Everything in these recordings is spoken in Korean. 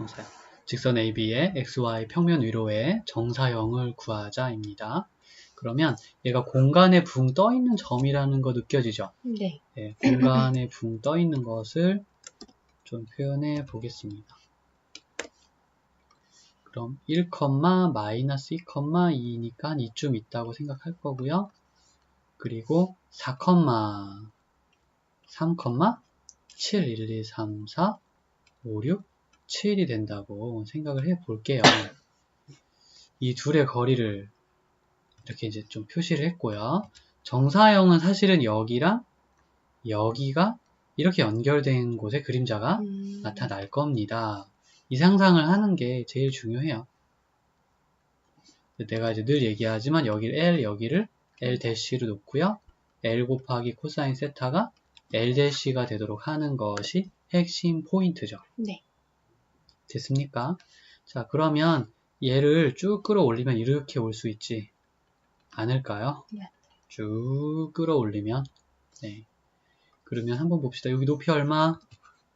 정사형. 직선 AB의 XY 평면 위로의 정사형을 구하자입니다. 그러면 얘가 공간에 붕 떠 있는 점이라는 거 느껴지죠? 네. 네, 공간에 붕 떠 있는 것을 좀 표현해 보겠습니다. 그럼 1, 마이너스 2, 2니까 이쯤 있다고 생각할 거고요. 그리고 4, 3, 7, 1, 2, 3, 4, 5, 6, 7이 된다고 생각을 해 볼게요. 이 둘의 거리를 이렇게 이제 좀 표시를 했고요. 정사형은 사실은 여기랑 여기가 이렇게 연결된 곳에 그림자가 음, 나타날 겁니다. 이 상상을 하는 게 제일 중요해요. 내가 이제 늘 얘기하지만 여기를 L, 여기를 L 대시로 놓고요. L 곱하기 코사인 세타가 L 대시가 되도록 하는 것이 핵심 포인트죠. 네. 됐습니까? 자, 그러면 얘를 쭉 끌어올리면 이렇게 올 수 있지 않을까요? 네. 쭉 끌어올리면 네. 그러면 한번 봅시다. 여기 높이 얼마?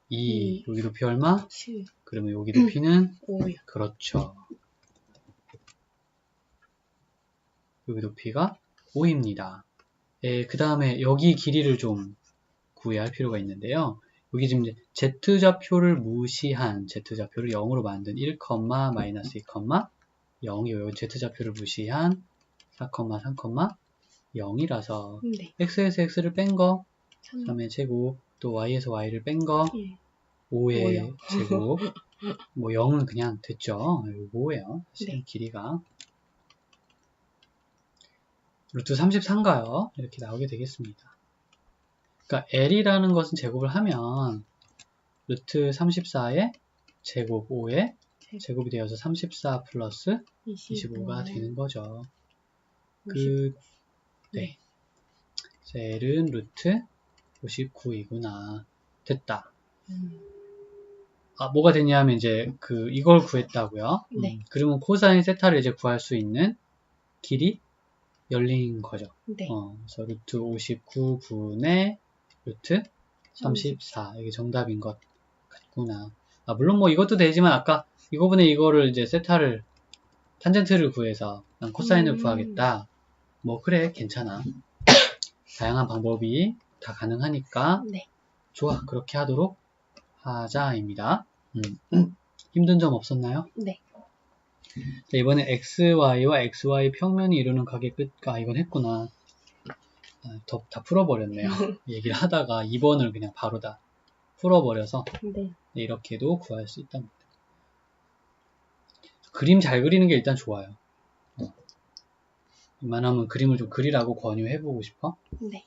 2. 이. 여기 높이 얼마? 7, 그러면 여기 높이는 5요. 그렇죠. 여기 높이가 5입니다. 그 다음에 여기 길이를 좀 구해야 할 필요가 있는데요. 여기 지금 이제 Z좌표를 무시한 Z좌표를 0으로 만든 1, 마이너스 2, 0이 여기 Z좌표를 무시한 4, 3, 0이라서 네. X에서 X를 뺀 거, 3, 3의 제곱, 또 Y에서 Y를 뺀 거, 1. 5의 오요. 제곱 뭐 0은 그냥 됐죠 이거 뭐예요 사실 네. 길이가 루트 34인가요 이렇게 나오게 되겠습니다 그러니까 L이라는 것은 제곱을 하면 루트 34의 제곱 5의 제곱이 되어서 34 플러스 25 가 되는 거죠 그 네. L은 루트 59이구나 됐다 음, 아, 뭐가 됐냐면 이제 그 이걸 구했다고요. 네. 음, 그러면 코사인 세타를 이제 구할 수 있는 길이 열린 거죠. 네. 어, 그래서 루트 59분의 루트 34 이게 정답인 것 같구나. 아, 물론 뭐 이것도 되지만 아까 이거분의 이거를 이제 세타를 탄젠트를 구해서 난 코사인을 음. 구하겠다. 뭐 그래 괜찮아. 다양한 방법이 다 가능하니까 네. 좋아 그렇게 하도록 하자입니다. 음. 힘든 점 없었나요? 네. 자, 이번에 xy와 xy 평면이 이루는 각의 끝, 아 이건 했구나. 아, 더, 다 풀어버렸네요. 얘기를 하다가 2번을 그냥 바로 다 풀어버려서 네. 이렇게도 구할 수 있답니다. 그림 잘 그리는 게 일단 좋아요. 어. 웬만하면 그림을 좀 그리라고 권유해보고 싶어. 네.